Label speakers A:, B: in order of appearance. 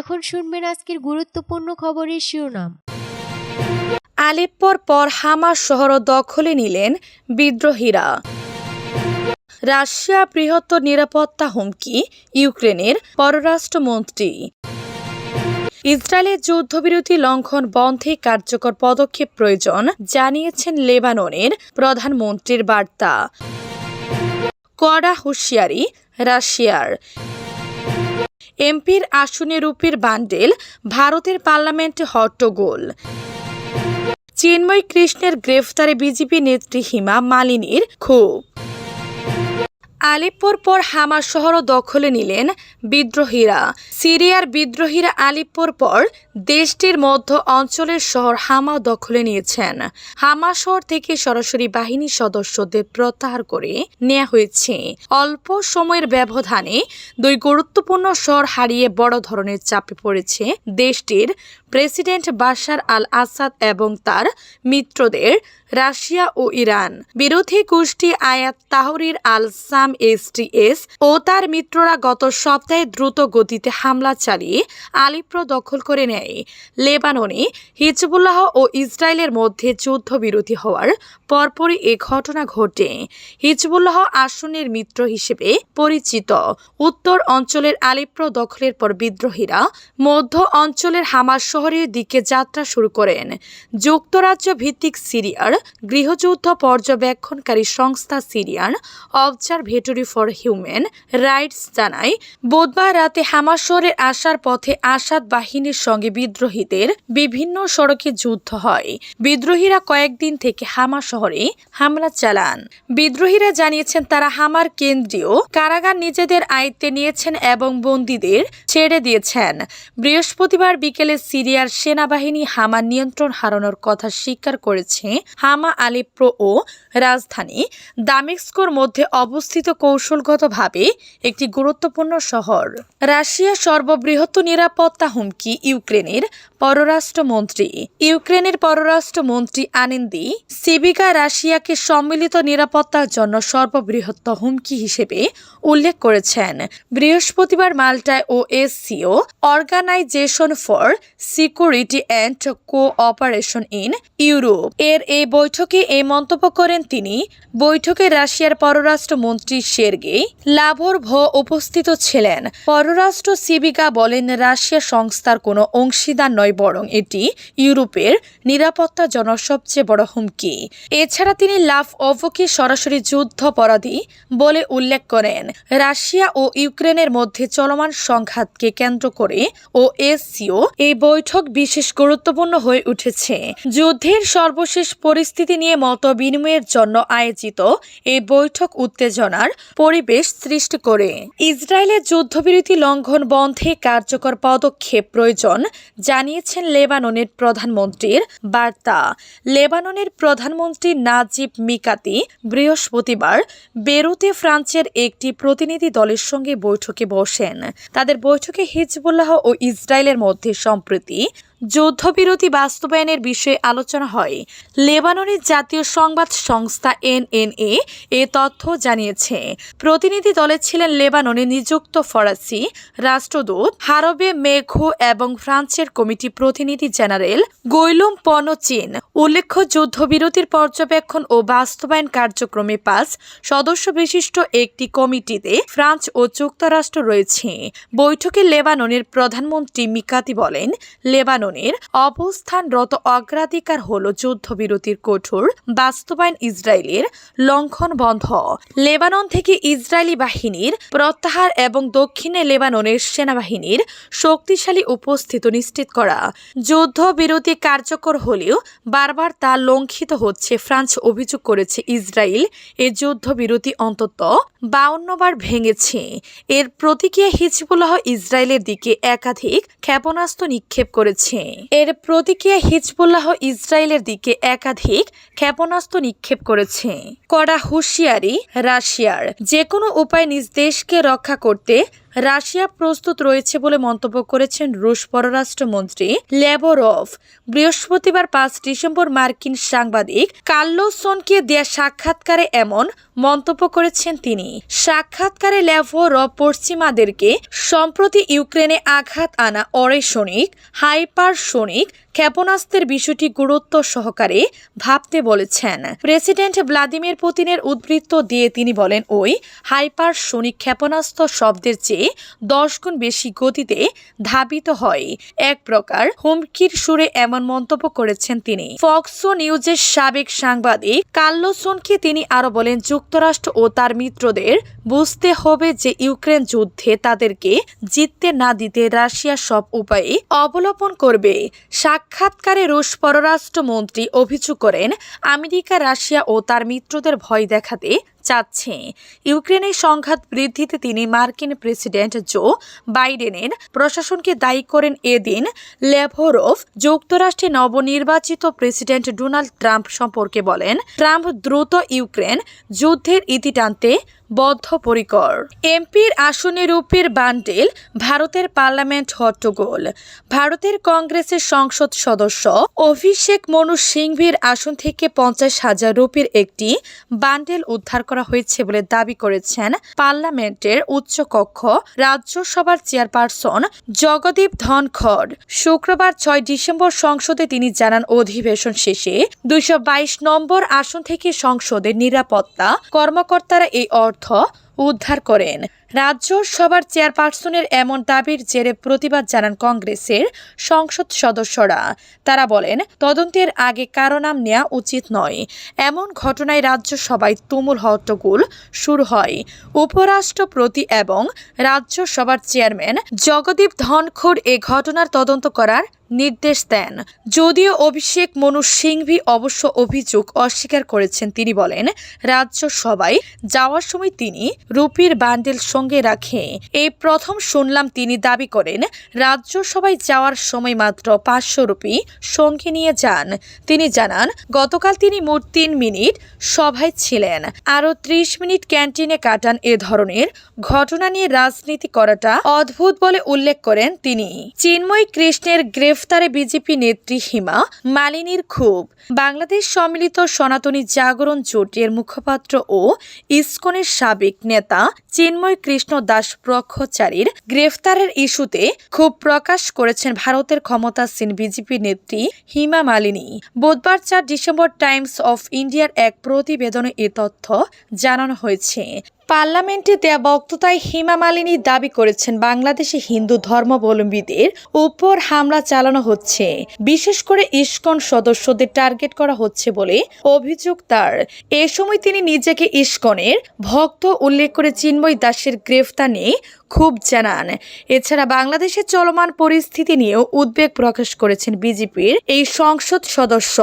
A: এখন শুনবেন আজকের গুরুত্বপূর্ণ খবরের শিরোনাম আলেপ্পর পর হামাস শহর দখলে নিলেন বিদ্রোহীরা রাশিয়া বৃহত্তর নিরাপত্তা হুমকি ইউক্রেনের পররাষ্ট্রমন্ত্রী ইসরায়েলের যুদ্ধবিরতি লঙ্ঘন বন্ধে কার্যকর পদক্ষেপ প্রয়োজন জানিয়েছেন লেবাননের প্রধানমন্ত্রীর বার্তা কড়া হুঁশিয়ারি রাশিয়ার এমপির আসনে রূপের বান্ডেল ভারতের পার্লামেন্টে হট্টগোল চিন্ময় কৃষ্ণের গ্রেফতারে বিজেপি নেত্রী হিমা মালিনীর ক্ষোভ আলিপুর পর হামা শহরও দখলে নিলেন বিদ্রোহীরা সিরিয়ার বিদ্রোহীরা আলিপুর পর দেশটির মধ্য অঞ্চলের শহর হামা দখলে নিয়েছেন হামা শহর থেকে সরাসরি বাহিনী সদস্যদের প্রত্যাহার করে নেওয়া হয়েছে অল্প সময়ের ব্যবধানে দুই গুরুত্বপূর্ণ শহর হারিয়ে বড় ধরনের চাপে পড়েছে দেশটির প্রেসিডেন্ট বাশার আল আসাদ এবং তার মিত্রদের রাশিয়া ও ইরান বিরোধী গোষ্ঠী আয়াত তাহরির আল সাম নাম এস ও তার মিত্ররা গত সপ্তাহে দ্রুত গতিতে হামলা চালিয়ে আলিপ্র দখল করে নেয় লেবাননে হিজবুল্লাহ ও ইসরায়েলের মধ্যে যুদ্ধ বিরতি হওয়ার পরপরই এ ঘটনা ঘটে হিজবুল্লাহ আসনের মিত্র হিসেবে পরিচিত উত্তর অঞ্চলের আলিপ্র দখলের পর বিদ্রোহীরা মধ্য অঞ্চলের হামার শহরের দিকে যাত্রা শুরু করেন যুক্তরাজ্য ভিত্তিক সিরিয়ার গৃহযুদ্ধ পর্যবেক্ষণকারী সংস্থা Syrian observe observatory for human rights জানায় বুধবার রাতে হামাস আসার পথে আসাদ বাহিনীর সঙ্গে বিদ্রোহীদের বিভিন্ন সড়কে যুদ্ধ হয় বিদ্রোহীরা কয়েকদিন থেকে হামা শহরে হামলা চালান বিদ্রোহীরা জানিয়েছেন তারা হামার কেন্দ্রীয় কারাগার নিজেদের আয়ত্তে নিয়েছেন এবং বন্দীদের ছেড়ে দিয়েছেন বৃহস্পতিবার বিকেলে সিরিয়ার সেনাবাহিনী হামার নিয়ন্ত্রণ হারানোর কথা স্বীকার করেছে হামা আলিপ্রো ও রাজধানী দামিক্সকোর মধ্যে অবস্থিত অবস্থিত কৌশলগতভাবে একটি গুরুত্বপূর্ণ শহর রাশিয়া সর্ববৃহৎ নিরাপত্তা হুমকি ইউক্রেনের পররাষ্ট্রমন্ত্রী ইউক্রেনের পররাষ্ট্রমন্ত্রী আনন্দি সিবিকা রাশিয়াকে সম্মিলিত নিরাপত্তার জন্য সর্ববৃহৎ হুমকি হিসেবে উল্লেখ করেছেন বৃহস্পতিবার মাল্টায় ও SCO organization for security and cooperation in Europe এর এই বৈঠকে এই মন্তব্য করেন তিনি বৈঠকে রাশিয়ার পররাষ্ট্রমন্ত্রী জি শেরগি লাভর্ভ উপস্থিত ছিলেন পররাষ্ট্র সিবিকা বলেন রাশিয়া সংস্থার কোনো অংশীদার নয় বরং এটি ইউরোপের নিরাপত্তা জন সবচেয়ে বড় হুমকি এছাড়া তিনি লাভ অভকে সরাসরি যুদ্ধপরাধী বলে উল্লেখ করেন রাশিয়া ও ইউক্রেনের মধ্যে চলমান সংঘাতকে কেন্দ্র করে ও এসসিও এই বৈঠক বিশেষ গুরুত্বপূর্ণ হয়ে উঠেছে যুদ্ধের সর্বশেষ পরিস্থিতি নিয়ে মত বিনিময়ের জন্য আয়োজিত এই বৈঠক উত্তেজনা হওয়ার পরিবেশ সৃষ্টি করে ইসরায়েলের যুদ্ধবিরতি লঙ্ঘন বন্ধে কার্যকর পদক্ষেপ প্রয়োজন জানিয়েছেন লেবাননের প্রধানমন্ত্রীর বার্তা লেবাননের প্রধানমন্ত্রী নাজিব মিকাতি বৃহস্পতিবার বেরুতে ফ্রান্সের একটি প্রতিনিধি দলের সঙ্গে বৈঠকে বসেন তাদের বৈঠকে হিজবুল্লাহ ও ইসরায়েলের মধ্যে সম্প্রতি যুদ্ধবিরতি বাস্তবায়নের বিষয়ে আলোচনা হয় লেবাননের জাতীয় সংবাদ সংস্থা এনএনএ এ তথ্য জানিয়েছে প্রতিনিধি দলে ছিলেন লেবাননে নিযুক্ত ফরাসি রাষ্ট্রদূত হারবে মেঘো এবং ফ্রান্সের কমিটি প্রতিনিধি জেনারেল গৈলুম পনচিন উল্লেখ্য যুদ্ধবিরতির পর্যবেক্ষণ ও বাস্তবায়ন কার্যক্রমে পাঁচ সদস্য বিশিষ্ট একটি কমিটিতে ফ্রান্স ও যুক্তরাষ্ট্র রয়েছে বৈঠকে লেবাননের প্রধানমন্ত্রী মিকাতি বলেন লেবানন সংরক্ষণের অবস্থানরত অগ্রাধিকার হল যুদ্ধবিরতির কঠোর বাস্তবায়ন ইসরায়েলের লঙ্ঘন বন্ধ লেবানন থেকে ইসরায়েলি বাহিনীর প্রত্যাহার এবং দক্ষিণে লেবাননের সেনাবাহিনীর শক্তিশালী উপস্থিত নিশ্চিত করা যুদ্ধবিরতি কার্যকর হলেও বারবার তা লঙ্ঘিত হচ্ছে ফ্রান্স অভিযোগ করেছে ইসরায়েল এ যুদ্ধবিরতি অন্তত বাউন্নবার ভেঙেছে এর প্রতিক্রিয়া হিজবুল্লাহ ইসরায়েলের দিকে একাধিক ক্ষেপণাস্ত্র নিক্ষেপ করেছে করেছে এর প্রতিক্রিয়া হিজবুল্লাহ ইসরায়েলের দিকে একাধিক ক্ষেপণাস্ত্র নিক্ষেপ করেছে কড়া হুঁশিয়ারি রাশিয়ার যে কোনো উপায় নিজ দেশকে রক্ষা করতে রাশিয়া প্রস্তুত রয়েছে বলে মন্তব্য করেছেন রুশ পররাষ্ট্রমন্ত্রী ল্যাবরফ বৃহস্পতিবার পাঁচ ডিসেম্বর মার্কিন সাংবাদিক কার্লোসনকে দেয়া সাক্ষাৎকারে এমন মন্তব্য করেছেন তিনি সাক্ষাৎকারে ল্যাভরফ পশ্চিমাদেরকে সম্প্রতি ইউক্রেনে আঘাত আনা অরেশনিক হাইপারসনিক ক্ষেপণাস্ত্রের বিষয়টি গুরুত্ব সহকারে ভাবতে বলেছেন প্রেসিডেন্ট ভ্লাদিমির পুতিনের উদ্বৃত্ত দিয়ে তিনি বলেন ওই হাইপারসোনিক ক্ষেপণাস্ত্র শব্দের চেয়ে দশ গুণ বেশি গতিতে ধাবিত হয় এক প্রকার হুমকির সুরে এমন মন্তব্য করেছেন তিনি ফক্সো নিউজের সাবেক সাংবাদিক কার্লোসনকে তিনি আরো বলেন যুক্তরাষ্ট্র ও তার মিত্রদের বুঝতে হবে যে ইউক্রেন যুদ্ধে তাদেরকে জিততে না দিতে রাশিয়া সব উপায়ে অবলম্বন করবে সাক সাক্ষাৎকারে রুশ পররাষ্ট্রমন্ত্রী অভিযোগ করেন আমেরিকা রাশিয়া ও তার মিত্রদের ভয় দেখাতে চাচ্ছে ইউক্রেনের সংঘাত বৃদ্ধিতে তিনি মার্কিন প্রেসিডেন্ট জো বাইডেনের প্রশাসনকে দায়ী করেন এদিন লেভরোভ যুক্তরাষ্ট্রে নবনির্বাচিত প্রেসিডেন্ট ডোনাল্ড ট্রাম্প সম্পর্কে বলেন ট্রাম্প দ্রুত ইউক্রেন যুদ্ধের ইতি টানতে বদ্ধপরিকর এমপির আসনে রূপের বান্ডেল ভারতের পার্লামেন্ট হট্টগোল ভারতের কংগ্রেসের সংসদ সদস্য অভিষেক মনু সিংভির আসন থেকে পঞ্চাশ হাজার রুপির একটি বান্ডেল উদ্ধার করা করা হয়েছে বলে দাবি করেছেন পার্লামেন্টের উচ্চকক্ষ রাজ্যসভার চেয়ারপারসন জগদীপ ধনখড় শুক্রবার ছয় ডিসেম্বর সংসদে তিনি জানান অধিবেশন শেষে দুইশো নম্বর আসন থেকে সংসদের নিরাপত্তা কর্মকর্তারা এই অর্থ উদ্ধার করেন রাজ্য সভার চেয়ারপারসনের এমন দাবির জেরে প্রতিবাদ জানান কংগ্রেসের সংসদ সদস্যরা তারা বলেন তদন্তের আগে কারো নাম নেওয়া উচিত নয় এমন ঘটনায় রাজ্যসভায় তুমুল হট্টগোল শুরু হয় উপরাষ্ট্রপতি এবং রাজ্যসভার চেয়ারম্যান জগদীপ ধনখড় এ ঘটনার তদন্ত করার নির্দেশ দেন যদিও অভিষেক মনু সিংভি অবশ্য অভিযোগ অস্বীকার করেছেন তিনি বলেন রাজ্য সভায় যাওয়ার সময় তিনি রুপির বান্ডেল সঙ্গে রাখে এই প্রথম শুনলাম তিনি দাবি করেন রাজ্য সভায় যাওয়ার সময় মাত্র পাঁচশো রুপি সঙ্গে নিয়ে যান তিনি জানান গতকাল তিনি মোট তিন মিনিট সভায় ছিলেন আরও ত্রিশ মিনিট ক্যান্টিনে কাটান এ ধরনের ঘটনা নিয়ে রাজনীতি করাটা অদ্ভুত বলে উল্লেখ করেন তিনি চিন্ময় কৃষ্ণের গ্রেফ গ্রেফতারে বিজেপি নেত্রী হিমা মালিনীর ক্ষোভ বাংলাদেশ সম্মিলিত সনাতনী জাগরণ জোটের মুখপাত্র ও ইসকনের সাবেক নেতা চিন্ময় কৃষ্ণ দাস প্রক্ষচারীর গ্রেফতারের ইস্যুতে ক্ষোভ প্রকাশ করেছেন ভারতের ক্ষমতাসীন বিজেপি নেত্রী হিমা মালিনী বুধবার চার ডিসেম্বর টাইমস অফ ইন্ডিয়ার এক প্রতিবেদনে এ তথ্য জানানো হয়েছে পার্লামেন্টে দেয়া বক্ততায় হিমা মালিনী দাবি করেছেন বাংলাদেশে হিন্দু ধর্মাবলম্বীদের উপর হামলা চালানো হচ্ছে বিশেষ করে ইস্কন সদস্যদের টার্গেট করা হচ্ছে বলে অভিযোগ তার এ সময় তিনি নিজেকে ইস্কনের ভক্ত উল্লেখ করে চিন্ময় দাসের গ্রেফতার নিয়ে খুব জানান এছাড়া বাংলাদেশের চলমান পরিস্থিতি নিয়েও উদ্বেগ প্রকাশ করেছেন বিজেপির এই সংসদ সদস্য